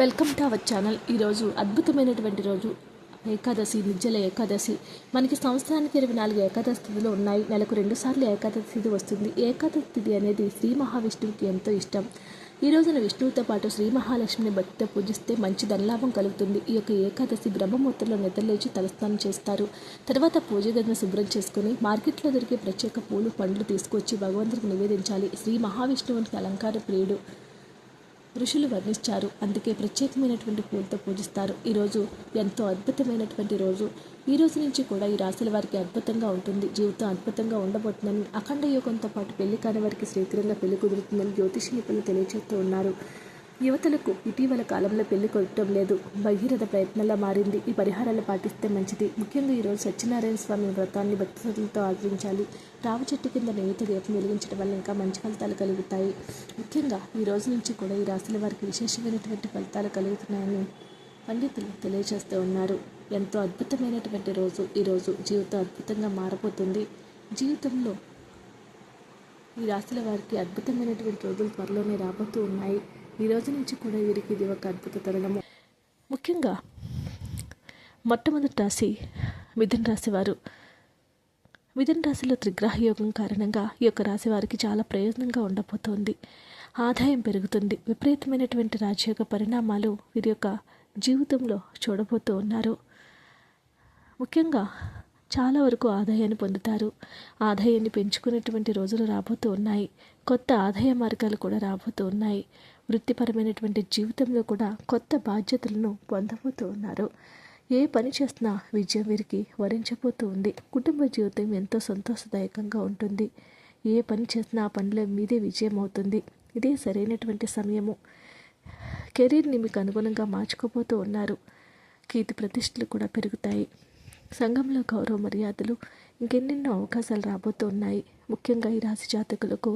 Welcome to our channel. ఈరోజు అద్భుతమైనటువంటి రోజు. ఏకాదశి నిజ్జల ఏకాదశి. మనకి సంవత్సరానికి ఇరవై నాలుగు ఏకాదశి తిథులు ఉన్నాయి. నెలకు రెండు సార్లు ఏకాదశి తిథి వస్తుంది. ఏకాదశి తిథి అనేది శ్రీ మహావిష్ణువుకి ఎంతో ఇష్టం. ఈ రోజున విష్ణువుతో పాటు శ్రీ మహాలక్ష్మిని భక్తితో పూజిస్తే మంచి ధనలాభం కలుగుతుంది. ఈ యొక్క ఏకాదశి బ్రహ్మముహూర్తంలో నిద్రలేచి తలస్నానం చేస్తారు. తర్వాత పూజ గదిని శుభ్రం చేసుకుని మార్కెట్లో దొరికే ప్రత్యేక పూలు పండ్లు తీసుకొచ్చి భగవంతుడికి నివేదించాలి. శ్రీ మహావిష్ణువునికి అలంకార ప్రియుడు. ఋషులు వర్ణించారు. అందుకే ప్రత్యేకమైనటువంటి పూలతో పూజిస్తారు. ఈరోజు ఎంతో అద్భుతమైనటువంటి రోజు. ఈ రోజు నుంచి కూడా ఈ రాశుల వారికి అద్భుతంగా ఉంటుంది. జీవితం అద్భుతంగా ఉండబోతుందని అఖండ యోగంతో పాటు పెళ్ళి కాని వారికి శీఘ్రంగా పెళ్ళి కుదురుతుందని జ్యోతిష నిపుణులు తెలియజేస్తూ ఉన్నారు. యువతలకు ఇటీవల కాలంలో పెళ్ళి కొట్టడం లేదు. భగీరథ ప్రయత్నంలా మారింది. ఈ పరిహారాలు పాటిస్తే మంచిది. ముఖ్యంగా ఈరోజు సత్యనారాయణ స్వామి వ్రతాన్ని భక్తులతో ఆచరించాలి. రావి చెట్టు కింద నేత దీపం వెలిగించడం వల్ల ఇంకా మంచి ఫలితాలు కలుగుతాయి. ముఖ్యంగా ఈ రోజు నుంచి కూడా ఈ రాశుల వారికి విశేషమైనటువంటి ఫలితాలు కలుగుతున్నాయని పండితులు తెలియజేస్తూ ఉన్నారు. ఎంతో అద్భుతమైనటువంటి రోజు. ఈరోజు జీవితం అద్భుతంగా మారబోతుంది. జీవితంలో ఈ రాశుల వారికి అద్భుతమైనటువంటి రోజులు త్వరలోనే రాబోతూ ఉన్నాయి. ఈ రోజు నుంచి కూడా వీరికి ఇది ఒక అద్భుత తరుణము. ముఖ్యంగా మొట్టమొదటి రాశి మిథున రాశి వారు. మిథున రాశిలో త్రిగ్రహ యోగం కారణంగా ఈ యొక్క రాశి వారికి చాలా ప్రయోజనంగా ఉండబోతోంది. ఆదాయం పెరుగుతుంది. విపరీతమైనటువంటి రాజయోగ పరిణామాలు వీరి యొక్క జీవితంలో చూడబోతూ ఉన్నారు. ముఖ్యంగా చాలా వరకు ఆదాయాన్ని పొందుతారు. ఆదాయాన్ని పెంచుకునేటువంటి రోజులు రాబోతూ ఉన్నాయి. కొత్త ఆదాయ మార్గాలు కూడా రాబోతూ ఉన్నాయి. వృత్తిపరమైనటువంటి జీవితంలో కూడా కొత్త బాధ్యతలను పొందబోతూ ఉన్నారు. ఏ పని చేసినా విజయం వీరికి వరించబోతూ ఉంది. కుటుంబ జీవితం ఎంతో సంతోషదాయకంగా ఉంటుంది. ఏ పని చేసినా ఆ పనిలో మీదే విజయం అవుతుంది. ఇదే సరైనటువంటి సమయము. కెరీర్ని మీకు అనుగుణంగా మార్చుకోబోతూ ఉన్నారు. కీర్తి ప్రతిష్టలు కూడా పెరుగుతాయి. సంఘంలో గౌరవ మర్యాదలు ఇంకెన్నెన్నో అవకాశాలు రాబోతూ ఉన్నాయి ముఖ్యంగా ఈ రాశి జాతకులకు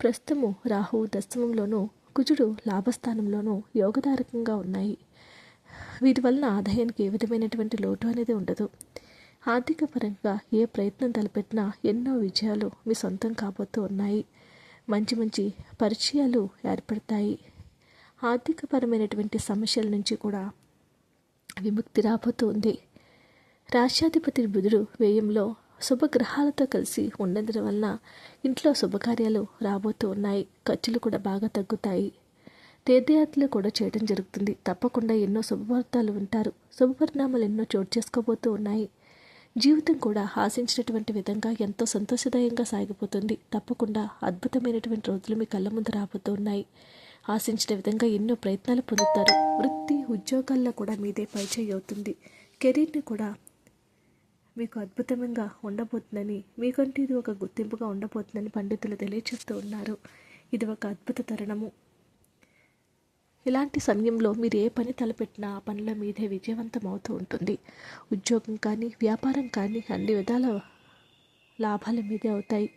ప్రస్తుతము రాహు దశమంలోనూ కుజుడు లాభస్థానంలోనూ యోగదారకంగా ఉన్నాయి. వీటి వలన ఆదాయానికి ఏ విధమైనటువంటి లోటు అనేది ఉండదు. ఆర్థిక పరంగా ఏ ప్రయత్నం తలపెట్టినా ఎన్నో విజయాలు మీ సొంతం కాబోతూ ఉన్నాయి. మంచి మంచి పరిచయాలు ఏర్పడతాయి. ఆర్థికపరమైనటువంటి సమస్యల నుంచి కూడా విముక్తి రాబోతుంది రాష్ట్రాధిపతి బుధుడు వ్యయంలో శుభగ్రహాలతో కలిసి ఉన్నందున వలన ఇంట్లో శుభకార్యాలు రాబోతూ ఉన్నాయి. ఖర్చులు కూడా బాగా తగ్గుతాయి. తీర్థయాత్రలు కూడా చేయడం జరుగుతుంది. తప్పకుండా ఎన్నో శుభవార్తలు ఉంటారు శుభపరిణామాలు ఎన్నో చోటు చేసుకోబోతూ ఉన్నాయి. జీవితం కూడా ఆశించినటువంటి విధంగా ఎంతో సంతోషదాయంగా సాగిపోతుంది. తప్పకుండా అద్భుతమైనటువంటి రోజులు మీ కళ్ళ ముందు రాబోతూ ఉన్నాయి. ఆశించిన విధంగా ఎన్నో ప్రయత్నాలు పొందుతారు. వృత్తి ఉద్యోగాల్లో కూడా మీదే పైచేయి అవుతుంది. కెరీర్ని కూడా మీకు అద్భుతంగా ఉండబోతుందని మీకంటూ ఇది ఒక గుర్తింపుగా ఉండబోతుందని పండితులు తెలియచేస్తూ ఉన్నారు. ఇది ఒక అద్భుత తరుణము. ఇలాంటి సమయంలో మీరు ఏ పని తలపెట్టినా ఆ పనిలో మీదే విజయవంతం అవుతూ ఉంటుంది. ఉద్యోగం కానీ వ్యాపారం కానీ అన్ని విధాల లాభాలు మీదే అవుతాయి.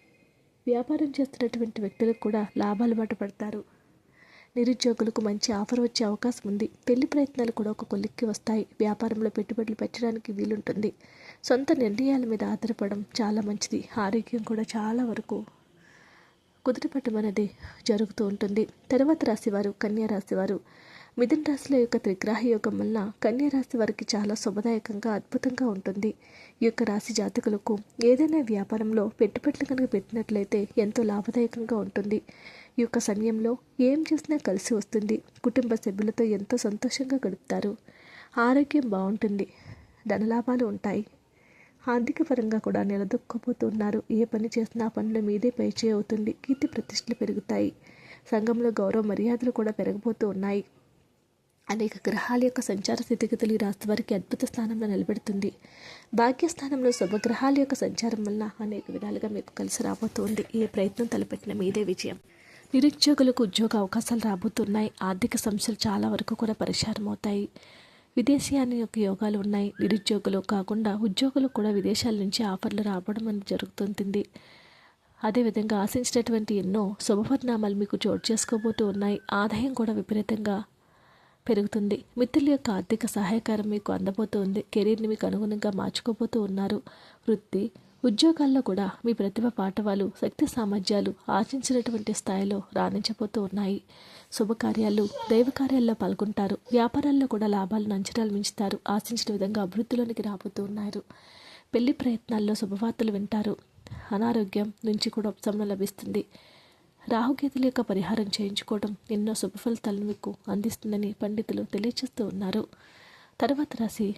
వ్యాపారం చేస్తున్నటువంటి వ్యక్తులకు కూడా లాభాలు బాట పడతారు. నిరుద్యోగులకు మంచి ఆఫర్ వచ్చే అవకాశం ఉంది. పెళ్ళి ప్రయత్నాలు కూడా ఒక కొలిక్కి వస్తాయి. వ్యాపారంలో పెట్టుబడులు పెట్టడానికి వీలుంటుంది. సొంత నిర్ణయాల మీద ఆధారపడడం చాలా మంచిది. ఆరోగ్యం కూడా చాలా వరకు కుదిరిపట్టం అనేది జరుగుతూ ఉంటుంది. తర్వాత రాశివారు కన్యా రాశివారు. మిథున రాశిలో యొక్క త్రిగ్రాహ యోగం వలన కన్యా రాశి వారికి చాలా శుభదాయకంగా అద్భుతంగా ఉంటుంది. ఈ యొక్క రాశి జాతకులకు ఏదైనా వ్యాపారంలో పెట్టుబడులు కనుక పెట్టినట్లయితే ఎంతో లాభదాయకంగా ఉంటుంది. ఈ యొక్క సమయంలో ఏం చేసినా కలిసి వస్తుంది. కుటుంబ సభ్యులతో ఎంతో సంతోషంగా గడుపుతారు. ఆరోగ్యం బాగుంటుంది. ధనలాభాలు ఉంటాయి. ఆర్థిక పరంగా కూడా నిలదొక్కపోతున్నారు ఏ పని చేసినా పనుల మీదే పైచే అవుతుంది. కీర్తి ప్రతిష్టలు పెరుగుతాయి. సంఘంలో గౌరవ మర్యాదలు కూడా పెరగబోతూ ఉన్నాయి. అనేక గ్రహాల యొక్క సంచార స్థితిగతులు ఈ రాశి వారికి అద్భుత స్థానంలో నిలబెడుతుంది. భాగ్యస్థానంలో శుభగ్రహాల యొక్క సంచారం వల్ల అనేక విధాలుగా మీకు కలిసి రాబోతోంది. ఏ ప్రయత్నం తలపెట్టిన మీదే విజయం. నిరుద్యోగులకు ఉద్యోగ అవకాశాలు రాబోతున్నాయి. ఆర్థిక సమస్యలు చాలా వరకు కూడా పరిష్కారం అవుతాయి విదేశీయాన యొక్క యోగాలు ఉన్నాయి. నిరుద్యోగులు కాకుండా ఉద్యోగులు కూడా విదేశాల నుంచి ఆఫర్లు రావడం అనేది జరుగుతుంటుంది. అదేవిధంగా ఆశించినటువంటి ఎన్నో శుభపరిణామాలు మీకు చోటు చేసుకోబోతూ ఉన్నాయి. ఆదాయం కూడా విపరీతంగా పెరుగుతుంది. మిత్రుల యొక్క ఆర్థిక సహాయకారం మీకు అందబోతుంది కెరీర్ని మీకు అనుగుణంగా మార్చుకోబోతూ ఉన్నారు. వృత్తి ఉద్యోగాల్లో కూడా మీ ప్రతిభ పాఠవాలు శక్తి సామర్థ్యాలు ఆశించినటువంటి స్థాయిలో రాణించబోతూ ఉన్నాయి. శుభకార్యాలు దైవకార్యాల్లో పాల్గొంటారు. వ్యాపారాల్లో కూడా లాభాలను అంచనాలు మించుతారు. ఆశించిన విధంగా అభివృద్ధిలోనికి రాబోతూ ఉన్నారు. పెళ్ళి ప్రయత్నాల్లో శుభవార్తలు వింటారు. అనారోగ్యం నుంచి కూడా ఉపశమనం లభిస్తుంది. రాహుకేతుల యొక్క పరిహారం చేయించుకోవడం ఎన్నో శుభ ఫలితాలను మీకు అందిస్తుందని పండితులు తెలియజేస్తూ ఉన్నారు. తర్వాత రాశి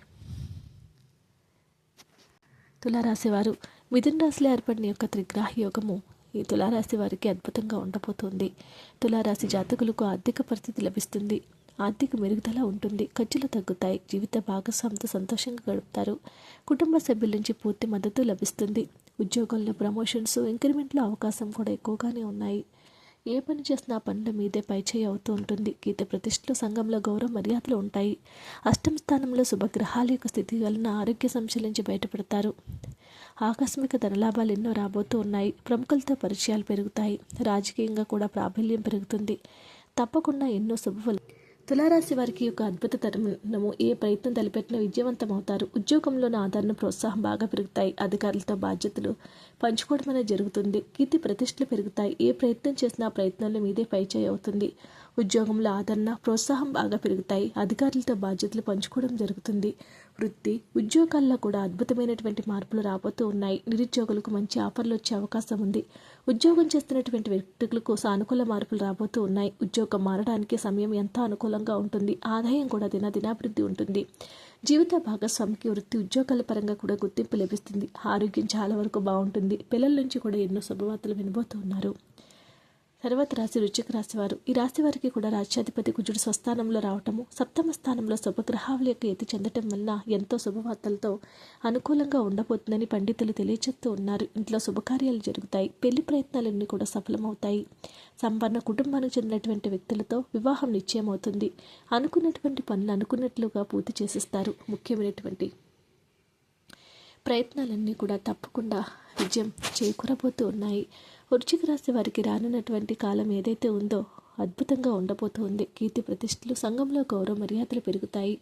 తులారాశివారు. మిథున్ మిథున రాశిలో ఏర్పడిన యొక్క త్రిగ్రాహ యోగము ఈ తులారాశి వారికి అద్భుతంగా ఉండబోతోంది. తులారాశి జాతకులకు ఆర్థిక పరిస్థితి లభిస్తుంది. ఆర్థిక మెరుగుదల ఉంటుంది. ఖర్చులు తగ్గుతాయి. జీవిత భాగస్వామితో సంతోషంగా గడుపుతారు. కుటుంబ సభ్యుల నుంచి పూర్తి మద్దతు లభిస్తుంది. ఉద్యోగంలో ప్రమోషన్స్ ఇంక్రిమెంట్లో అవకాశం కూడా ఎక్కువగానే ఉన్నాయి. ఏ పని చేసినా పనుల మీదే పైచేయి అవుతూ ఉంటుంది. గీత ప్రతిష్టలు సంఘంలో గౌరవ మర్యాదలు ఉంటాయి. అష్టమ స్థానంలో శుభగ్రహాల యొక్క స్థితి వలన ఆరోగ్య సమస్యల నుంచి బయటపడతారు. ఆకస్మిక ధనలాభాలు ఎన్నో రాబోతూ ఉన్నాయి. ప్రముఖులతో పరిచయాలు పెరుగుతాయి. రాజకీయంగా కూడా ప్రాబల్యం పెరుగుతుంది. తప్పకుండా ఎన్నో శుభ తులారాశి వారికి ఒక అద్భుత తరుణము ఏ ప్రయత్నం తలపెట్టినా విజయవంతం అవుతారు ఉద్యోగంలోని ఆదరణ ప్రోత్సాహం బాగా పెరుగుతాయి. అధికారులతో బాధ్యతలు పంచుకోవడం అనేది జరుగుతుంది. కీర్తి ప్రతిష్టలు పెరుగుతాయి. ఏ ప్రయత్నం చేసినా ప్రయత్నంలో మీదే పైచేయి అవుతుంది. ఉద్యోగంలో ఆదరణ ప్రోత్సాహం బాగా పెరుగుతాయి. అధికారులతో బాధ్యతలు పంచుకోవడం జరుగుతుంది. వృత్తి ఉద్యోగాల్లో కూడా అద్భుతమైనటువంటి మార్పులు రాబోతూ ఉన్నాయి. నిరుద్యోగులకు మంచి ఆఫర్లు వచ్చే అవకాశం ఉంది. ఉద్యోగం చేస్తున్నటువంటి వ్యక్తులకు సానుకూల మార్పులు రాబోతూ ఉన్నాయి. ఉద్యోగం మారడానికి సమయం ఎంతో అనుకూలంగా ఉంటుంది. ఆదాయం కూడా దినదినాభివృద్ధి ఉంటుంది. జీవిత భాగస్వామికి వృత్తి ఉద్యోగాల పరంగా కూడా గుర్తింపు లభిస్తుంది. ఆరోగ్యం చాలా వరకు బాగుంటుంది. పిల్లల నుంచి కూడా ఎన్నో శుభవార్తలు వినబోతున్నారు తర్వాత రాశి రుచికి రాశివారు ఈ రాశి వారికి కూడా రాజ్యాధిపతి కుజుడు స్వస్థానంలో రావటము సప్తమ స్థానంలో శుభగ్రహాల యొక్క ఎత్తి చెందటం వల్ల ఎంతో శుభవార్తలతో అనుకూలంగా ఉండబోతుందని పండితులు తెలియజేస్తూ ఉన్నారు. ఇంట్లో శుభకార్యాలు జరుగుతాయి పెళ్ళి ప్రయత్నాలన్నీ కూడా సఫలమవుతాయి. సంపన్న కుటుంబానికి చెందినటువంటి వ్యక్తులతో వివాహం నిశ్చయమవుతుంది. అనుకున్నటువంటి పనులు అనుకున్నట్లుగా పూర్తి చేసిస్తారు. ముఖ్యమైనటువంటి ప్రయత్నాలన్నీ కూడా తప్పకుండా విజయం చేకూరబోతూ ఉన్నాయి. వృశ్చిక రాశి వారికి రానున్నటువంటి కాలం ఏదైతే ఉందో అద్భుతంగా ఉండబోతోంది. కీర్తి ప్రతిష్టలు సంఘంలో గౌరవ మర్యాదలు పెరుగుతాయి.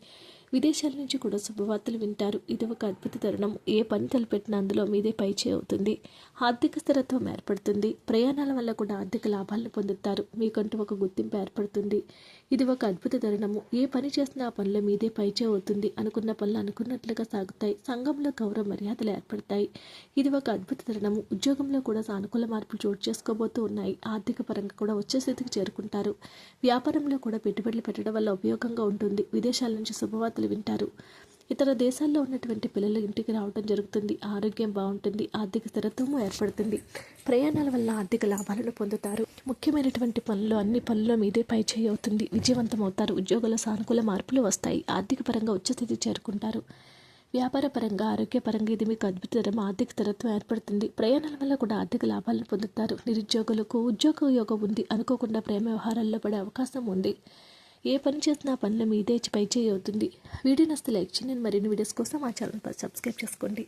విదేశాల నుంచి కూడా శుభవార్తలు వింటారు. ఇది ఒక అద్భుత తరుణం. ఏ పని తలపెట్టిన అందులో మీదే పై అవుతుంది. ఆర్థిక స్థిరత్వం ఏర్పడుతుంది. ప్రయాణాల వల్ల కూడా ఆర్థిక లాభాలను పొందుతారు. మీకంటూ ఒక గుర్తింపు ఏర్పడుతుంది. ఇది ఒక అద్భుత తరుణము. ఏ పని చేసినా ఆ పనుల మీదే పై అవుతుంది. అనుకున్న పనులు అనుకున్నట్లుగా సాగుతాయి. సంఘంలో గౌరవ మర్యాదలు ఏర్పడతాయి. ఇది ఒక అద్భుత తరుణము. ఉద్యోగంలో కూడా సానుకూల మార్పులు చోటు చేసుకోబోతూ ఉన్నాయి. ఆర్థిక పరంగా కూడా వచ్చే స్థితికి చేరుకుంటారు. వ్యాపారంలో కూడా పెట్టుబడులు పెట్టడం వల్ల ఉపయోగంగా ఉంటుంది. విదేశాల నుంచి శుభవార్త వార్తలు వింటారు. ఇతర దేశాల్లో ఉన్నటువంటి పిల్లలు ఇంటికి రావడం జరుగుతుంది. ఆరోగ్యం బాగుంటుంది. ఆర్థిక స్థిరత్వము ఏర్పడుతుంది. ప్రయాణాల వల్ల ఆర్థిక లాభాలను పొందుతారు. ముఖ్యమైనటువంటి పనులు అన్ని పనుల్లో మీదే పై చేయి అవుతుంది. విజయవంతం అవుతారు ఉద్యోగుల సానుకూల మార్పులు వస్తాయి. ఆర్థిక పరంగా ఉచ్చస్థితి చేరుకుంటారు. వ్యాపార పరంగా ఆరోగ్యపరంగా ఇది మీకు అద్భుతరం ఆర్థిక స్థిరత్వం ఏర్పడుతుంది. ప్రయాణాల వల్ల కూడా ఆర్థిక లాభాలను పొందుతారు. నిరుద్యోగులకు ఉద్యోగ యోగం ఉంది. అనుకోకుండా ప్రేమ వ్యవహారాల్లో పడే అవకాశం ఉంది. ఏ పని చేసినా పనుల మీదే పై చేయి అవుతుంది. వీడియో నస్తే లైక్ చేయండి. మరిన్ని వీడియోస్ కోసం మా ఛానల్ సబ్స్క్రైబ్ చేసుకోండి.